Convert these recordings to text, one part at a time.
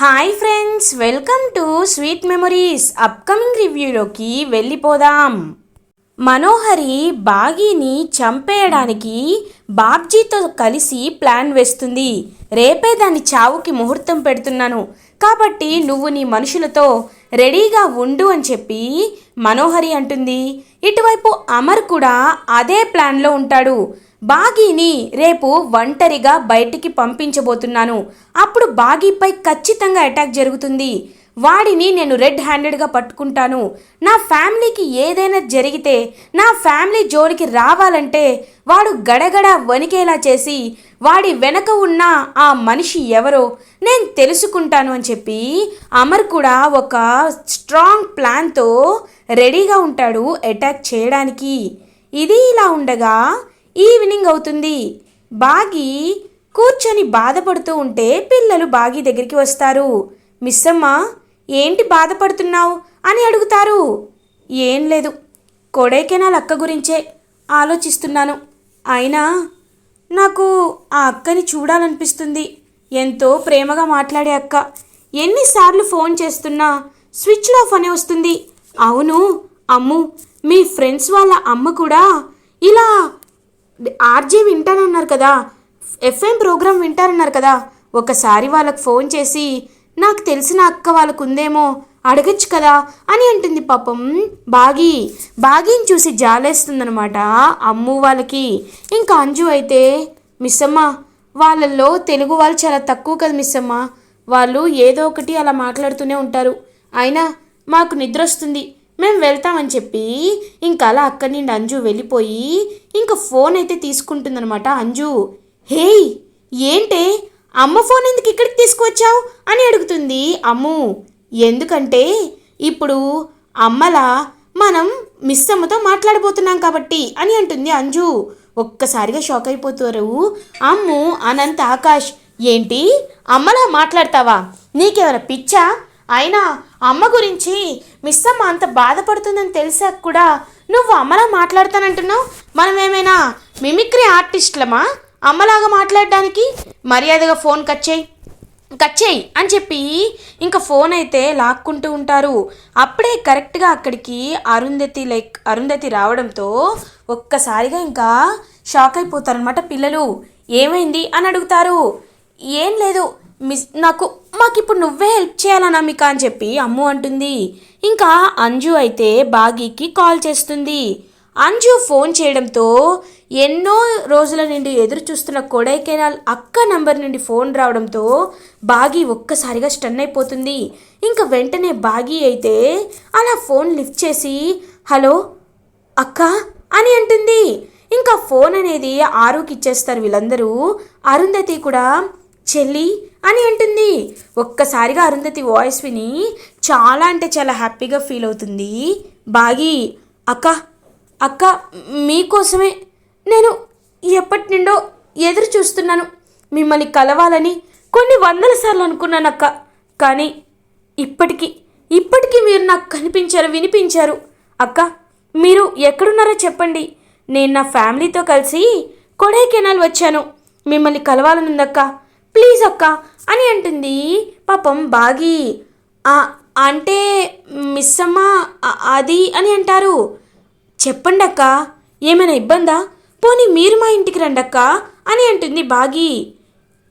Hi friends welcome to sweet memories upcoming రివ్యూలోకి వెళ్ళిపోదాం. మనోహరి బాగీని చంపేయడానికి బాబ్జీతో కలిసి plan వేస్తుంది. రేపే దాని చావుకి ముహూర్తం పెడుతున్నాను. కాబట్టి నువ్వు నీ మనుషులతో రెడీగా ఉండు అని చెప్పి మనోహరి అంటుంది. ఇటువైపు అమర్ కూడా అదే ప్లాన్లో ఉంటాడు. బాగీని రేపు ఒంటరిగా బయటికి పంపించబోతున్నాను. అప్పుడు బాగీపై ఖచ్చితంగా అటాక్ జరుగుతుంది. వాడిని నేను రెడ్ హ్యాండెడ్గా పట్టుకుంటాను. నా ఫ్యామిలీకి ఏదైనా జరిగితే నా ఫ్యామిలీ జోలికి రావాలంటే వాడు గడగడ వణికేలా చేసి వాడి వెనక ఉన్న ఆ మనిషి ఎవరో నేను తెలుసుకుంటాను అని చెప్పి అమర్ కూడా ఒక స్ట్రాంగ్ ప్లాన్తో రెడీగా ఉంటాడు అటాక్ చేయడానికి. ఇది ఇలా ఉండగా ఈవినింగ్ అవుతుంది. బాగి కూర్చొని బాధపడుతూ ఉంటే పిల్లలు బాగి దగ్గరికి వస్తారు. మిస్సమ్మ ఏంటి బాధపడుతున్నావు? అని అడుగుతారు. ఏం లేదు కొడైకెనాల్ అక్క గురించే ఆలోచిస్తున్నాను. అయినా నాకు ఆ అక్కని చూడాలనిపిస్తుంది. ఎంతో ప్రేమగా మాట్లాడే అక్క. ఎన్నిసార్లు ఫోన్ చేస్తున్నా స్విచ్ ఆఫ్ అనే వస్తుంది. అవును అమ్ము మీ ఫ్రెండ్స్ వాళ్ళ అమ్మ కూడా ఇలా ఆర్జే వింటానన్నారు కదా. ఎఫ్ఎం ప్రోగ్రామ్ వింటారన్నారు కదా. ఒకసారి వాళ్ళకి ఫోన్ చేసి నాకు తెలిసిన అక్క వాళ్ళకు ఉందేమో అడగచ్చు కదా అని అంటుంది పాపం బాగి. బాగిని చూసి జాలేస్తుందనమాట అమ్ము వాళ్ళకి. ఇంకా అంజు అయితే మిస్సమ్మ వాళ్ళల్లో తెలుగు వాళ్ళు చాలా తక్కువ కదా మిస్సమ్మ. వాళ్ళు ఏదో ఒకటి అలా మాట్లాడుతూనే ఉంటారు. అయినా మాకు నిద్ర వస్తుంది మేము వెళ్తామని చెప్పి ఇంకా అలా అక్కడి నుండి అంజు వెళ్ళిపోయి ఇంకా ఫోన్ అయితే తీసుకుంటుందనమాట అంజు. హేయ్ ఏంటే? అమ్మ ఫోన్ ఎందుకు ఇక్కడికి తీసుకువచ్చావు? అని అడుగుతుంది అమ్ము. ఎందుకంటే ఇప్పుడు అమ్మలా మనం మిస్ అమ్మతో మాట్లాడబోతున్నాం కాబట్టి అని అంటుంది అంజు. ఒక్కసారిగా షాక్ అయిపోతారు. అమ్ము అనంత ఆకాష్ ఏంటి? అమ్మలా మాట్లాడతావా? నీకేమైనా పిచ్చా? అయినా అమ్మ గురించి మిస్ అమ్మ అంత బాధపడుతుందని తెలిసాక కూడా నువ్వు అమ్మలా మాట్లాడతానంటున్నావు? మనం ఏమైనా మిమిక్రీ ఆర్టిస్టులమా? అమ్మలాగా మాట్లాడడానికి మర్యాదగా ఫోన్ కట్ చేయి. కట్ చేయి అని చెప్పి ఇంకా ఫోన్ అయితే లాక్కుంటూ ఉంటారు. అప్పుడే కరెక్ట్గా అక్కడికి అరుంధతి లైక్ అరుంధతి రావడంతో ఒక్కసారిగా ఇంకా షాక్ అయిపోతారనమాట పిల్లలు. ఏమైంది అని అడుగుతారు. ఏం లేదు మిస్ నాకు మాకు ఇప్పుడు నువ్వే హెల్ప్ చేయాలన్నా మిక అని చెప్పి అమ్ము అంటుంది. ఇంకా అంజు అయితే బాగీకి కాల్ చేస్తుంది. అంజు ఫోన్ చేయడంతో ఎన్నో రోజుల నుండి ఎదురు చూస్తున్న కొడైకెనాల్ అక్క నంబర్ నుండి ఫోన్ రావడంతో బాగి ఒక్కసారిగా స్టన్ అయిపోతుంది. ఇంకా వెంటనే బాగి అయితే అలా ఫోన్ లిఫ్ట్ చేసి హలో అక్క అని అంటుంది. ఇంకా ఫోన్ అనేది ఆరుకి ఇచ్చేస్తారు వీళ్ళందరూ. అరుంధతి కూడా చెల్లి అని అంటుంది. ఒక్కసారిగా అరుంధతి వాయిస్ విని చాలా అంటే చాలా హ్యాపీగా ఫీల్ అవుతుంది. బాగి అక్క అక్క మీకోసమే నేను ఎప్పటి నుండో ఎదురు చూస్తున్నాను. మిమ్మల్ని కలవాలని కొన్ని వందల సార్లు అనుకున్నాను అక్క. కానీ ఇప్పటికీ ఇప్పటికీ మీరు నాకు కనిపించారు వినిపించారు. అక్క మీరు ఎక్కడున్నారో చెప్పండి. నేను నా ఫ్యామిలీతో కలిసి కొడైకెనాల్ వచ్చాను. మిమ్మల్ని కలవాలనుందక్క ప్లీజ్ అక్క అని అంటుంది. పాపం బాగి అంటే మిస్ అమ్మ అది అని అంటారు. చెప్పండి అక్క ఏమైనా ఇబ్బందా? పోనీ మీరు మా ఇంటికి రండక్క అని అంటుంది బాగి.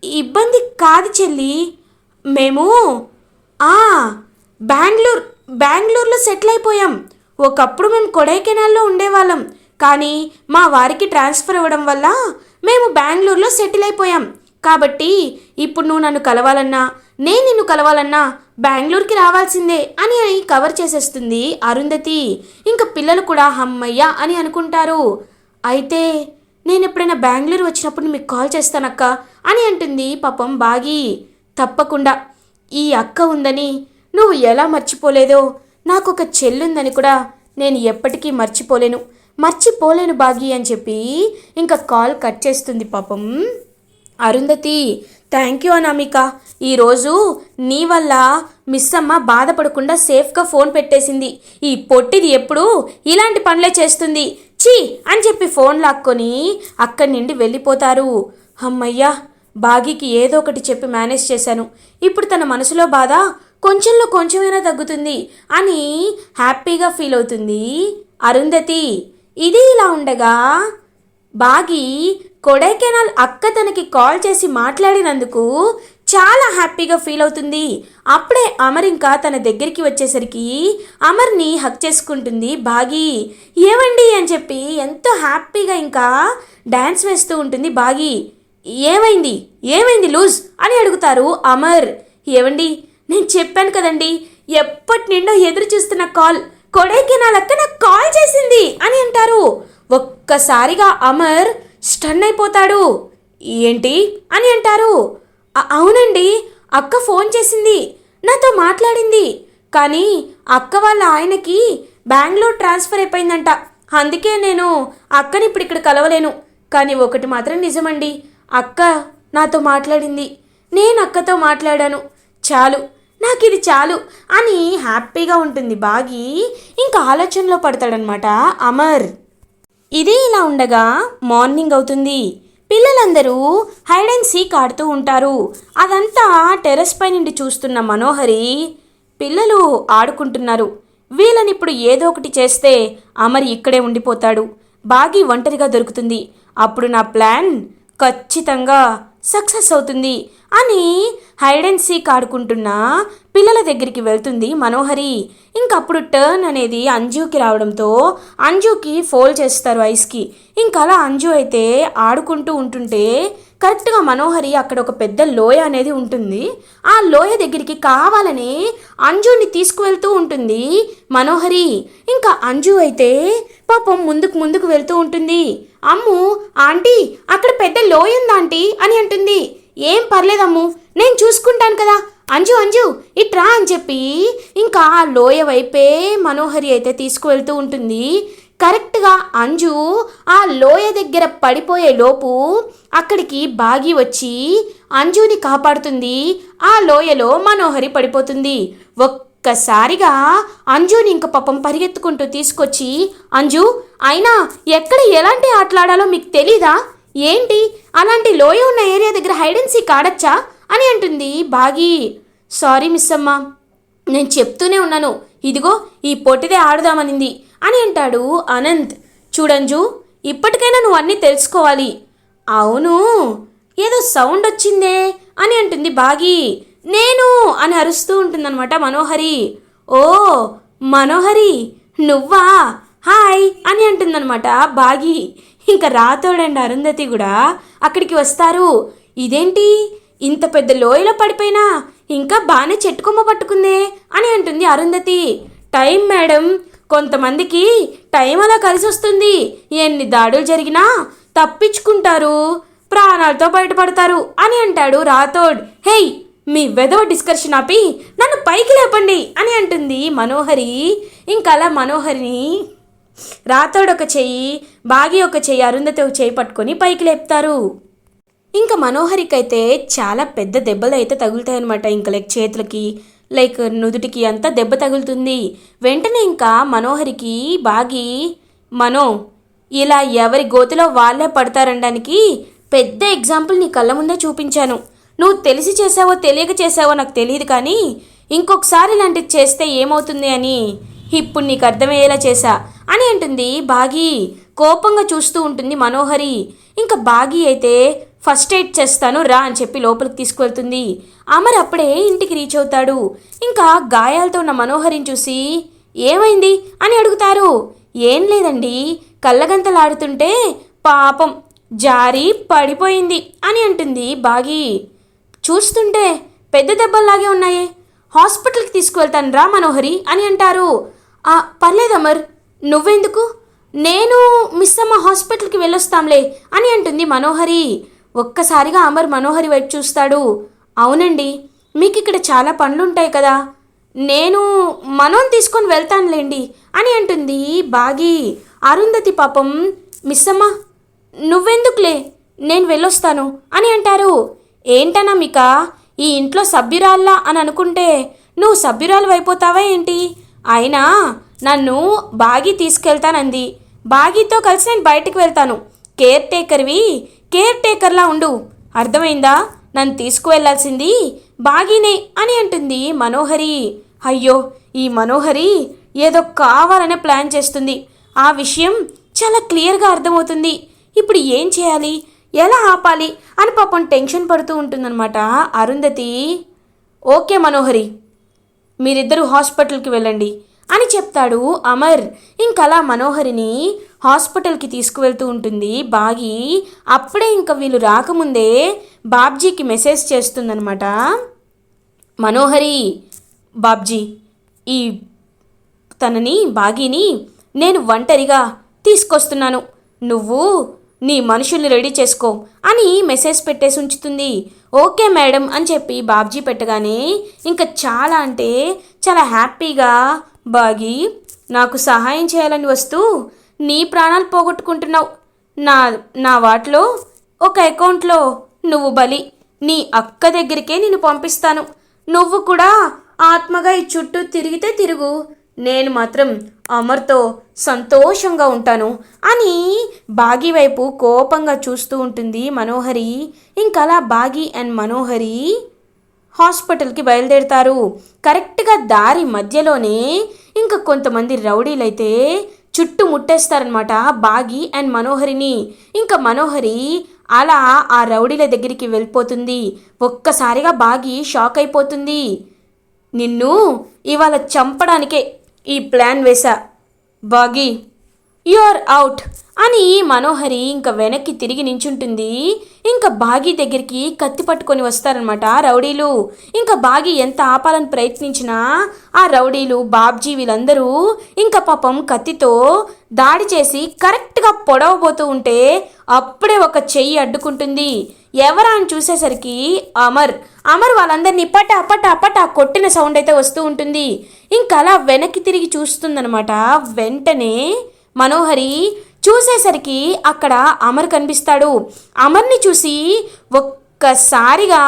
ఇబ్బంది కాదు చెల్లి మేము ఆ బెంగళూరు బెంగళూరులో సెటిల్ అయిపోయాం. ఒకప్పుడు మేము కొడైకెనాల్లో ఉండేవాళ్ళం. కానీ మా వారికి ట్రాన్స్ఫర్ అవ్వడం వల్ల మేము బెంగళూరులో సెటిల్ అయిపోయాం. కాబట్టి ఇప్పుడు నువ్వు నన్ను కలవాలన్నా నేను నిన్ను కలవాలన్నా బెంగళూరుకి రావాల్సిందే అని అని కవర్ చేసేస్తుంది అరుంధతి. ఇంకా పిల్లలు కూడా హమ్మయ్య అని అనుకుంటారు. అయితే నేను ఎప్పుడైనా బెంగళూరు వచ్చినప్పుడు మీకు కాల్ చేస్తానక్క అని అంటుంది పాపం బాగి. తప్పకుండా. ఈ అక్క ఉందని నువ్వు ఎలా మర్చిపోలేదో నాకు ఒక చెల్లుందని కూడా నేను ఎప్పటికీ మర్చిపోలేను. మర్చిపోలేను బాగి అని చెప్పి ఇంకా కాల్ కట్ చేస్తుంది పాపం. Arundhati thank you Anamika. ఈరోజు నీ వల్ల మిస్ అమ్మ బాధపడకుండా సేఫ్గా ఫోన్ పెట్టేసింది. ఈ పొట్టిది ఎప్పుడు ఇలాంటి పనులే చేస్తుంది. చీ అని చెప్పి ఫోన్ లాక్కొని అక్కడి నుండి వెళ్ళిపోతారు. అమ్మయ్యా! బాగీకి ఏదో ఒకటి చెప్పి మేనేజ్ చేశాను. ఇప్పుడు తన మనసులో బాధ కొంచెంలో కొంచెమైనా తగ్గుతుంది అని హ్యాపీగా ఫీల్ అవుతుంది అరుంధతి. ఇది ఇలా ఉండగా బాగి కొడైకెనాల్ అక్క తనకి కాల్ చేసి మాట్లాడినందుకు చాలా హ్యాపీగా ఫీల్ అవుతుంది. అప్పుడే అమర్ ఇంకా తన దగ్గరికి వచ్చేసరికి అమర్ని హక్ చేసుకుంటుంది. బాగి ఏమండి అని చెప్పి ఎంతో హ్యాపీగా ఇంకా డ్యాన్స్ వేస్తూ ఉంటుంది బాగి. ఏమైంది? ఏమైంది లూజ్? అని అడుగుతారు అమర్. ఏమండి నేను చెప్పాను కదండి ఎప్పటి నిండో ఎదురు చూస్తున్న కాల్. కొడైకెనాల్ అక్క నాకు కాల్ చేసింది అని అంటారు. ఒక్కసారిగా అమర్ స్టన్ అయిపోతాడు. ఏంటి అని అంటారు. అవునండి అక్క ఫోన్ చేసింది నాతో మాట్లాడింది కానీ అక్క వాళ్ళ ఆయనకి బెంగళూరు ట్రాన్స్ఫర్ అయిపోయిందంట. అందుకే నేను అక్కని ఇప్పుడు ఇక్కడ కలవలేను. కానీ ఒకటి మాత్రం నిజమండి అక్క నాతో మాట్లాడింది. నేను అక్కతో మాట్లాడాను. చాలు నాకు ఇది చాలు అని హ్యాపీగా ఉంటుంది బాగి ఇంకా ఆలోచనలో పడతాడనమాట అమర్. ఇది ఇలా ఉండగా మార్నింగ్ అవుతుంది. పిల్లలందరూ హైడ్ అండ్ సీక్ ఆడుతూ ఉంటారు. అదంతా టెర్రస్ పై నుండి చూస్తున్న మనోహరి పిల్లలు ఆడుకుంటున్నారు. వీళ్ళని ఇప్పుడు ఏదో ఒకటి చేస్తే అమర్ ఇక్కడే ఉండిపోతాడు. బాగి ఒంటరిగా దొరుకుతుంది. అప్పుడు నా ప్లాన్ ఖచ్చితంగా సక్సెస్ అవుతుంది అని హైడ్ అండ్ సీక్ ఆడుకుంటున్న పిల్లల దగ్గరికి వెళ్తుంది మనోహరి. ఇంకప్పుడు టర్న్ అనేది అంజుకి రావడంతో అంజుకి ఫోల్డ్ చేస్తారు ఐస్కి ఇంకా అలా అంజు అయితే ఆడుకుంటూ ఉంటుంటే కరెక్ట్గా మనోహరి అక్కడ ఒక పెద్ద లోయ అనేది ఉంటుంది. ఆ లోయ దగ్గరికి కావాలని అంజుని తీసుకువెళ్తూ ఉంటుంది. మనోహరి ఇంకా అంజు అయితే పాపం ముందుకు ముందుకు వెళ్తూ ఉంటుంది. అమ్ము ఆంటీ అక్కడ పెద్ద లోయ ఉందా ఆంటీ? అని అంటుంది. ఏం పర్లేదమ్ము నేను చూసుకుంటాను కదా. అంజు అంజు ఇట్రా అని చెప్పి ఇంకా ఆ లోయ వైపే మనోహరి అయితే తీసుకువెళ్తూ ఉంటుంది. కరెక్ట్గా అంజు ఆ లోయ దగ్గర పడిపోయే లోపు అక్కడికి బాగి వచ్చి అంజుని కాపాడుతుంది. ఆ లోయలో మనోహరి పడిపోతుంది. ఒక్కసారిగా అంజుని ఇంక పాపం పరిగెత్తుకుంటూ తీసుకొచ్చి అంజు అయినా ఎక్కడ ఎలాంటి ఆటలాడాలో మీకు తెలీదా? ఏంటి? అలాంటి లోయ ఉన్న ఏరియా దగ్గర హైడ్ అండ్ సీక్ ఆడచ్చా? అని అంటుంది బాగి. సారీ మిస్ అమ్మ నేను చెప్తూనే ఉన్నాను. ఇదిగో ఈ పొట్టిదే ఆడుదామనింది. అని అంటాడు అనంత్ చూడంజు ఇప్పటికైనా నువ్వు అన్నీ తెలుసుకోవాలి. అవును ఏదో సౌండ్ వచ్చిందే అని అంటుంది బాగి. నేను అని అరుస్తూ ఉంటుందన్నమాట మనోహరి. ఓ మనోహరి నువ్వా? హాయ్ అని అంటుందన్నమాట బాగి. ఇంకా రాతోడండి అరుంధతి కూడా అక్కడికి వస్తారు. ఇదేంటి? ఇంత పెద్ద లోయలో పడిపోయినా ఇంకా బాగానే చెట్టుకొమ్మ పట్టుకుందే అని అంటుంది అరుంధతి. టైం మేడం కొంతమందికి టైం అలా కలిసి వస్తుంది. ఎన్ని దాడులు జరిగినా తప్పించుకుంటారు. ప్రాణాలతో బయటపడతారు అని అంటాడు రాథోడ్. హేయ్ మీ వెదవ డిస్కషన్ ఆపి నన్ను పైకి లేపండి అని అంటుంది మనోహరి. ఇంకలా అలా మనోహరిని రాథోడ్ ఒక చెయ్యి బాగి ఒక చెయ్యి అరుంధతి ఒక చెయ్యి పట్టుకొని పైకి లేపుతారు. ఇంకా మనోహరికైతే చాలా పెద్ద దెబ్బలు అయితే తగులుతాయన్నమాట ఇంకా లైక్ చేతులకి లైక్ నుదుటికి అంతా దెబ్బ తగులుతుంది. వెంటనే ఇంకా మనోహరికి బాగి మనో ఇలా ఎవరి గోతిలో వాళ్ళే పడతారనడానికి పెద్ద ఎగ్జాంపుల్ నీ కళ్ళ ముందే చూపించాను. నువ్వు తెలిసి చేసావో తెలియక చేసావో నాకు తెలియదు కానీ ఇంకొకసారి ఇలాంటిది చేస్తే ఏమవుతుంది అని ఇప్పుడు నీకు అర్థమయ్యేలా చేశా అని అంటుంది బాగి. కోపంగా చూస్తూ ఉంటుంది మనోహరి. ఇంకా బాగి అయితే ఫస్ట్ ఎయిడ్ చేస్తాను రా అని చెప్పి లోపలికి తీసుకువెళ్తుంది. అమర్ అప్పుడే ఇంటికి రీచ్ అవుతాడు. ఇంకా గాయాలతో ఉన్న మనోహరిని చూసి ఏమైంది? అని అడుగుతారు. ఏం లేదండి. కళ్ళగంతలాడుతుంటే పాపం జారి పడిపోయింది అని అంటుంది బాగి. చూస్తుంటే పెద్ద దెబ్బల్లాగే ఉన్నాయే. హాస్పిటల్కి తీసుకువెళ్తాను రా మనోహరి అని అంటారు. "ఆ, పర్లేదు అమర్. నువ్వెందుకు? నేను మిస్ అమ్మ హాస్పిటల్కి వెళ్ళొస్తాంలే అని అంటుంది మనోహరి. ఒక్కసారిగా అమర్ మనోహరి వైపు చూస్తాడు. అవునండి మీకు ఇక్కడ చాలా పనులుంటాయి కదా. నేను మనోని తీసుకొని వెళ్తానులేండి అని అంటుంది బాగి. అరుంధతి పాపం మిస్ అమ్మ నువ్వెందుకులే? నేను వెళ్ళొస్తాను అని అంటారు. ఏంటన్నా మిక ఈ ఇంట్లో సభ్యురాల్లా అని అనుకుంటే నువ్వు సభ్యురాలు అయిపోతావా ఏంటి? అయినా నన్ను బాగి తీసుకెళ్తానంది. బాగీతో కలిసి నేను బయటికి వెళ్తాను. కేర్ టేకర్వి కేర్ టేకర్లా ఉండు. అర్థమైందా? నన్ను తీసుకువెళ్ళాల్సింది బాగీనే అని అంటుంది మనోహరి. అయ్యో ఈ మనోహరి ఏదో కావాలనే ప్లాన్ చేస్తుంది. ఆ విషయం చాలా క్లియర్గా అర్థమవుతుంది. ఇప్పుడు ఏం చేయాలి? ఎలా ఆపాలి? అని పాపం టెన్షన్ పడుతూ ఉంటుందన్నమాట. అరుంధతి ఓకే మనోహరి మీరిద్దరూ హాస్పిటల్కి వెళ్ళండి. అని చెప్తాడు అమర్. ఇంకలా మనోహరిని హాస్పిటల్కి తీసుకువెళ్తూ ఉంటుంది. బాగి అప్పుడే ఇంకా వీళ్ళు రాకముందే బాబ్జీకి మెసేజ్ చేస్తుందనమాట మనోహరి బాబ్జీ ఈ తనని బాగీని నేను ఒంటరిగా తీసుకొస్తున్నాను. నువ్వు నీ మనుషుల్ని రెడీ చేసుకో అని మెసేజ్ పెట్టేసి ఉంచుతుంది. ఓకే మేడం అని చెప్పి బాబ్జీ పెట్టగానే ఇంకా చాలా అంటే చాలా హ్యాపీగా బాగి నాకు సహాయం చేయాలని వస్తూ నీ ప్రాణాలు పోగొట్టుకుంటున్నావు. నా నా వాటిలో ఒక అకౌంట్లో నువ్వు బలి నీ అక్క దగ్గరికే నేను పంపిస్తాను. నువ్వు కూడా ఆత్మగా ఈ చుట్టూ తిరిగితే తిరుగు. నేను మాత్రం అమర్తో సంతోషంగా ఉంటాను అని బాగి వైపు కోపంగా చూస్తూ ఉంటుంది మనోహరి. ఇంకలా బాగి అండ్ మనోహరి హాస్పిటల్కి బయలుదేరుతారు. కరెక్ట్గా దారి మధ్యలోనే ఇంకా కొంతమంది రౌడీలైతే చుట్టూ ముట్టేస్తారనమాట బాగి అండ్ మనోహరిని. ఇంకా మనోహరి అలా ఆ రౌడీల దగ్గరికి వెళ్ళిపోతుంది. ఒక్కసారిగా బాగి షాక్ అయిపోతుంది. నిన్ను ఇవాళ చంపడానికే ఈ ప్లాన్ వేశా. బాగి యు ఆర్ అవుట్. అని మనోహరి ఇంకా వెనక్కి తిరిగి నించుంటుంది. ఇంకా బాగి దగ్గరికి కత్తి పట్టుకొని వస్తారనమాట రౌడీలు. ఇంకా బాగి ఎంత ఆపాలని ప్రయత్నించినా ఆ రౌడీలు బాబ్జీ వీళ్ళందరూ ఇంకా పాపం కత్తితో దాడి చేసి కరెక్ట్గా పొడవబోతూ ఉంటే అప్పుడే ఒక చెయ్యి అడ్డుకుంటుంది. ఎవరా అని చూసేసరికి అమర్. అమర్ వాళ్ళందరినీ పట పట పట కొట్టిన సౌండ్ అయితే వస్తూ ఉంటుంది. ఇంకా అలా వెనక్కి తిరిగి చూస్తుందనమాట వెంటనే మనోహరి చూసేసరికి అక్కడ అమర్ కనిపిస్తాడు. అమర్ని చూసి ఒక్కసారిగా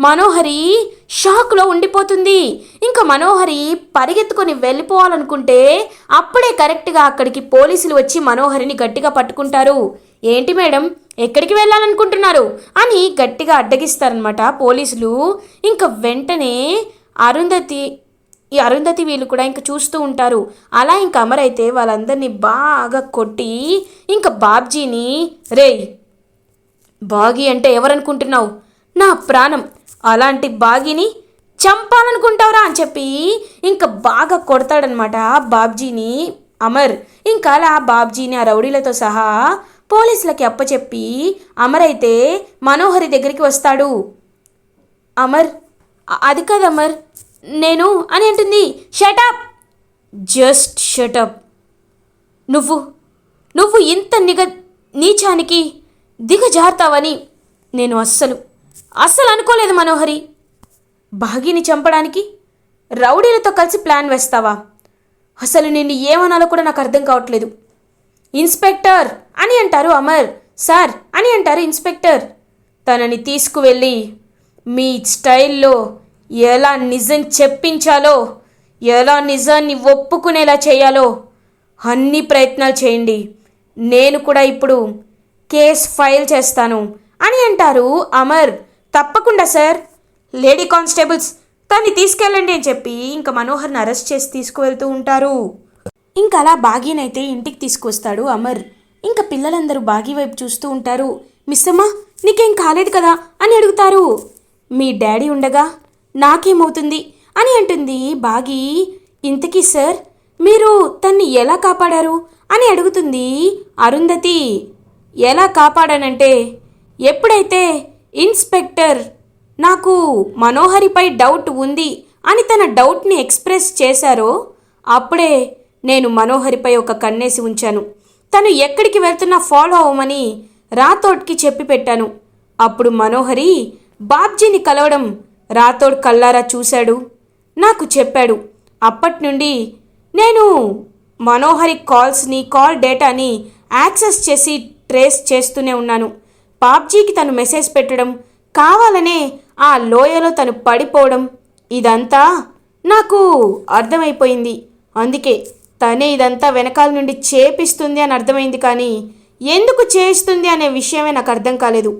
మనోహరి షాక్లో ఉండిపోతుంది. ఇంకా మనోహరి పరిగెత్తుకొని వెళ్ళిపోవాలనుకుంటే అప్పుడే కరెక్ట్గా అక్కడికి పోలీసులు వచ్చి మనోహరిని గట్టిగా పట్టుకుంటారు. ఏంటి మేడం? ఎక్కడికి వెళ్ళాలనుకుంటున్నారు? అని గట్టిగా అడ్డగిస్తారనమాట పోలీసులు. ఇంకా వెంటనే అరుంధతి ఈ అరుంధతి వీళ్ళు కూడా ఇంకా చూస్తూ ఉంటారు. అలా ఇంక అమరైతే వాళ్ళందరినీ బాగా కొట్టి ఇంకా బాబ్జీని రేయ్ బాగి అంటే ఎవరనుకుంటున్నావు? నా ప్రాణం. అలాంటి బాగిని చంపాలనుకుంటావురా అని చెప్పి ఇంకా బాగా కొడతాడనమాట బాబ్జీని అమర్. ఇంకా అలా బాబ్జీని ఆ రౌడీలతో సహా పోలీసులకి అప్పచెప్పి అమర్ అయితే మనోహరి దగ్గరికి వస్తాడు. అమర్ అది కాదు అమర్ నేను అని అంటుంది. షటప్ జస్ట్ షటప్ నువ్వు నువ్వు ఇంత నిగ నీచానికి దిగజారుతావని నేను అస్సలు అస్సలు అనుకోలేదు మనోహరి. భాగిని చంపడానికి రౌడీలతో కలిసి ప్లాన్ వేస్తావా? అసలు నిన్ను ఏమనాలో కూడా నాకు అర్థం కావట్లేదు. ఇన్స్పెక్టర్ అని అంటారు అమర్. సార్ అని అంటారు ఇన్స్పెక్టర్. తనని తీసుకువెళ్ళి మీ స్టైల్లో ఎలా నిజం చెప్పించాలో ఎలా నిజాన్ని ఒప్పుకునేలా చేయాలో అన్ని ప్రయత్నాలు చేయండి. నేను కూడా ఇప్పుడు కేస్ ఫైల్ చేస్తాను అని అంటారు అమర్. తప్పకుండా సార్. లేడీ కానిస్టేబుల్స్ తన్ని తీసుకెళ్ళండి అని చెప్పి ఇంకా మనోహర్ని అరెస్ట్ చేసి తీసుకువెళ్తూ ఉంటారు. ఇంకా అలా బాగీనైతే ఇంటికి తీసుకొస్తాడు అమర్. ఇంకా పిల్లలందరూ బాగీ వైపు చూస్తూ ఉంటారు. మిస్ నీకేం కాలేదు కదా? అని అడుగుతారు. మీ డాడీ ఉండగా నాకేమవుతుంది అని అంటుంది బాగి. ఇంతకీ సార్ మీరు తన్ని ఎలా కాపాడారు అని అడుగుతుంది అరుంధతి. ఎలా కాపాడానంటే ఎప్పుడైతే ఇన్స్పెక్టర్ నాకు మనోహరిపై డౌట్ ఉంది అని తన డౌట్ని ఎక్స్ప్రెస్ చేశారో అప్పుడే నేను మనోహరిపై ఒక కన్నేసి ఉంచాను. తను ఎక్కడికి వెళ్తున్నా ఫాలో అవ్వమని రాథోడ్కి చెప్పి పెట్టాను. అప్పుడు మనోహరి బాబ్జీని కలవడం రాథోడ్ కల్లారా చూశాడు. నాకు చెప్పాడు అప్పటి నుండి నేను మనోహరి కాల్స్ని కాల్ డేటాని యాక్సెస్ చేసి ట్రేస్ చేస్తూనే ఉన్నాను. పాబ్జీకి తను మెసేజ్ పెట్టడం కావాలనే ఆ లోయలో తను పడిపోవడం ఇదంతా నాకు అర్థమైపోయింది. అందుకే తనే ఇదంతా వెనకాల నుండి చేపిస్తుంది అని అర్థమైంది కానీ ఎందుకు చేయిస్తుంది అనే విషయమే నాకు అర్థం కాలేదు.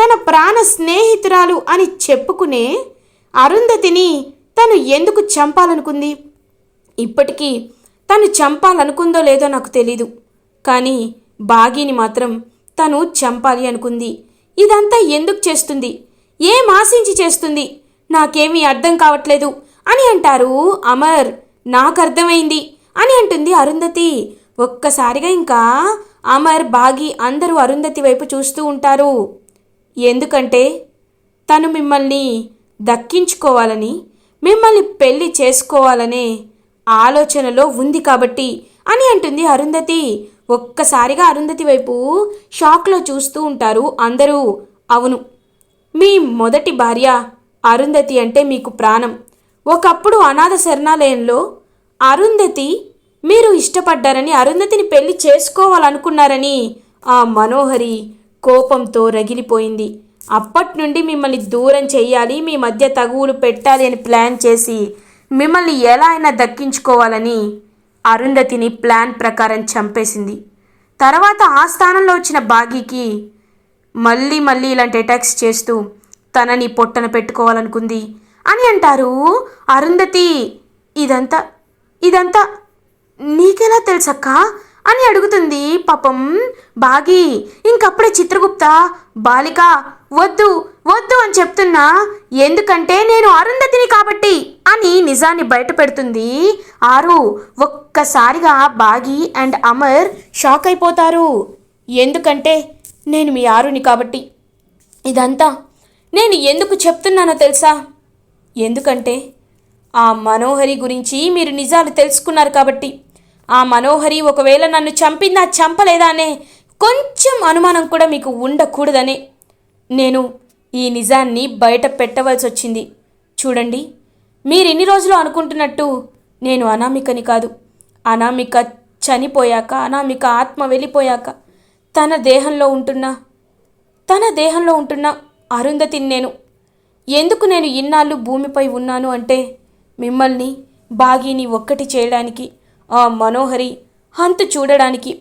తన ప్రాణ స్నేహితురాలు అని చెప్పుకునే అరుంధతిని తను ఎందుకు చంపాలనుకుంది? ఇప్పటికీ తను చంపాలనుకుందో లేదో నాకు తెలీదు. కానీ బాగీని మాత్రం తను చంపాలి అనుకుంది. ఇదంతా ఎందుకు చేస్తుంది? ఏం ఆశించి చేస్తుంది? నాకేమీ అర్థం కావట్లేదు అని అంటారు అమర్. నాకు అర్థమైంది అని అంటుంది అరుంధతి. ఒక్కసారిగా ఇంకా అమర్ బాగి అందరూ అరుంధతి వైపు చూస్తూ ఉంటారు. ఎందుకంటే తను మిమ్మల్ని దక్కించుకోవాలని మిమ్మల్ని పెళ్ళి చేసుకోవాలనే ఆలోచనలో ఉంది కాబట్టి అని అంటుంది అరుంధతి. ఒక్కసారిగా అరుంధతి వైపు షాక్లో చూస్తూ ఉంటారు అందరూ. అవును మీ మొదటి భార్య అరుంధతి అంటే మీకు ప్రాణం. ఒకప్పుడు అనాథ శరణాలయంలో అరుంధతి మీరు ఇష్టపడ్డారని అరుంధతిని పెళ్ళి చేసుకోవాలనుకున్నారని ఆ మనోహరి కోపంతో రగిలిపోయింది. అప్పటి నుండి మిమ్మల్ని దూరం చేయాలి మీ మధ్య తగువులు పెట్టాలి అని ప్లాన్ చేసి మిమ్మల్ని ఎలా అయినా దక్కించుకోవాలని అరుంధతిని ప్లాన్ ప్రకారం చంపేసింది. తర్వాత ఆ స్థానంలో వచ్చిన బాగీకి మళ్ళీ మళ్ళీ ఇలాంటి అటాక్స్ చేస్తూ తనని పొట్టన పెట్టుకోవాలనుకుంది. అని అంటారు అరుంధతి ఇదంతా ఇదంతా నీకెలా తెలుసక్క? అని అడుగుతుంది పాపం బాగి. ఇంకప్పుడే చిత్రగుప్త బాలిక వద్దు వద్దు అని చెప్తున్నా. ఎందుకంటే నేను అరుంధతిని కాబట్టి అని నిజాన్ని బయట పెడుతుంది. ఆరు ఒక్కసారిగా బాగి అండ్ అమర్ షాక్ అయిపోతారు. ఎందుకంటే నేను మీ ఆరుని కాబట్టి. ఇదంతా నేను ఎందుకు చెప్తున్నానో తెలుసా? ఎందుకంటే ఆ మనోహరి గురించి మీరు నిజాలు తెలుసుకున్నారు కాబట్టి. ఆ మనోహరి ఒకవేళ నన్ను చంపిందా చంపలేదా అనే కొంచెం అనుమానం కూడా మీకు ఉండకూడదనే. నేను ఈ నిజాన్ని బయట పెట్టవలసి వచ్చింది. చూడండి మీరు ఇన్ని రోజులు అనుకుంటున్నట్టు నేను అనామికని కాదు. అనామిక చనిపోయాక అనామిక ఆత్మ వెళ్ళిపోయాక తన దేహంలో ఉంటున్న తన దేహంలో ఉంటున్న అరుంధతిని నేను. ఎందుకు నేను ఇన్నాళ్ళు భూమిపై ఉన్నాను అంటే మిమ్మల్ని బాగీని ఒక్కటి చేయడానికి ఆ మనోహరి హంతు చూడడానికి.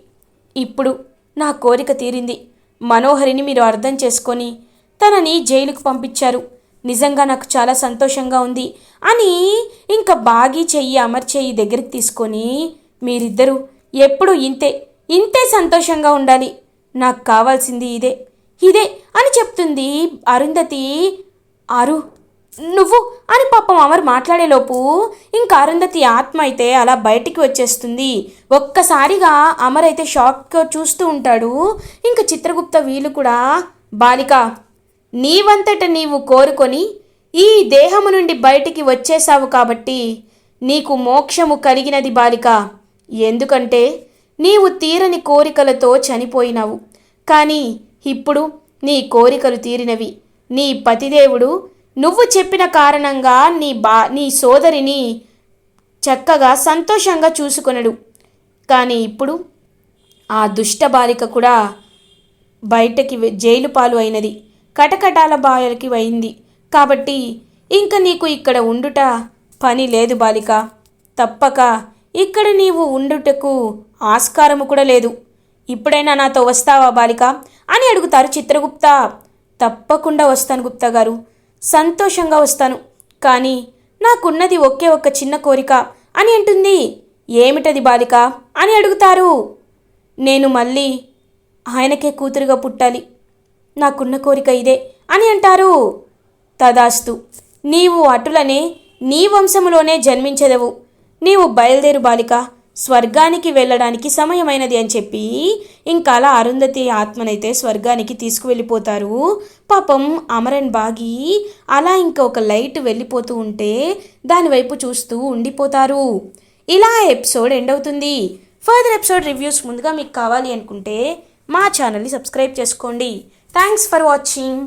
ఇప్పుడు నా కోరిక తీరింది. మనోహరిని మీరు అర్థం చేసుకొని తనని జైలుకు పంపించారు. నిజంగా నాకు చాలా సంతోషంగా ఉంది అని ఇంకా బాగి చెయ్యి అమర్చేయి దగ్గరికి తీసుకొని మీరిద్దరూ ఎప్పుడు ఇంతే ఇంతే సంతోషంగా ఉండాలి. నాకు కావాల్సింది ఇదే ఇదే అని చెప్తుంది అరుంధతి. అరు నువ్వు అని పాపం అమర్ మాట్లాడేలోపు ఇంకా అరుంధతి ఆత్మ అయితే అలా బయటికి వచ్చేస్తుంది. ఒక్కసారిగా అమర్ అయితే షాక్గా చూస్తూ ఉంటాడు. ఇంకా చిత్రగుప్త వీలు కూడా బాలిక నీవంతట నీవు కోరుకొని ఈ దేహము నుండి బయటికి వచ్చేశావు కాబట్టి నీకు మోక్షము కలిగినది బాలిక. ఎందుకంటే నీవు తీరని కోరికలతో చనిపోయినావు. కానీ ఇప్పుడు నీ కోరికలు తీరినవి. నీ పతిదేవుడు నువ్వు చెప్పిన కారణంగా నీ బా నీ సోదరిని చక్కగా సంతోషంగా చూసుకొనడు. కానీ ఇప్పుడు ఆ దుష్ట బాలిక కూడా బయటకి జైలు పాలు అయినది. కటకటాల బాయలకి అయింది కాబట్టి ఇంక నీకు ఇక్కడ ఉండుట పని లేదు బాలిక. తప్పక ఇక్కడ నీవు ఉండుటకు ఆస్కారము కూడా లేదు. ఇప్పుడైనా నాతో వస్తావా బాలిక? అని అడుగుతారు చిత్రగుప్త. తప్పకుండా వస్తాను గుప్తా గారు. సంతోషంగా వస్తాను. కానీ నాకున్నది ఒకే ఒక్క చిన్న కోరిక. అని అంటుంది. ఏమిటది బాలిక? అని అడుగుతారు. నేను మళ్ళీ ఆయనకే కూతురుగా పుట్టాలి. నాకున్న కోరిక ఇదే అని అంటారు. తదాస్తు. నీవు అటులనే నీ వంశములోనే జన్మించదవు. నీవు బయలుదేరు బాలిక. స్వర్గానికి వెళ్ళడానికి సమయమైనది అని చెప్పి ఇంకా అలా అరుంధతి ఆత్మనైతే స్వర్గానికి తీసుకువెళ్ళిపోతారు. పాపం అమరన్ బాగి అలా ఇంకా ఒక లైట్ వెళ్ళిపోతూ ఉంటే దానివైపు చూస్తూ ఉండిపోతారు. ఇలా ఎపిసోడ్ ఎండ్ అవుతుంది. ఫర్దర్ ఎపిసోడ్ రివ్యూస్ ముందుగా మీకు కావాలి అనుకుంటే మా ఛానల్ని సబ్స్క్రైబ్ చేసుకోండి. Thanks for watching.